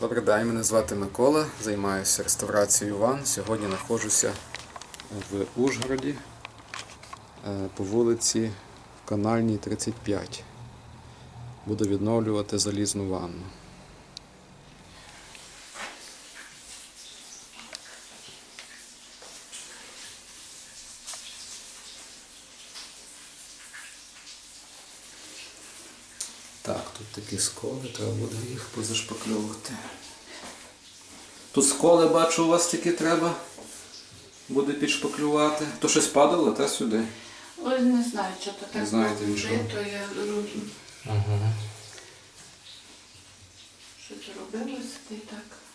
Добрий день, мене звати Микола, займаюся реставрацією ван. Сьогодні знаходжуся в Ужгороді е, по вулиці Канальній 35. Буду відновлювати залізну ванну. Так, тут такі сколи, треба буде їх позашпакльовувати. Тут сколи бачу, у вас такі треба буде підшпаклювати. То щось падало, та сюди. Ой, не знаю, що то так Не знаєте нічого? то я. Ага. Що це робилося, та й так.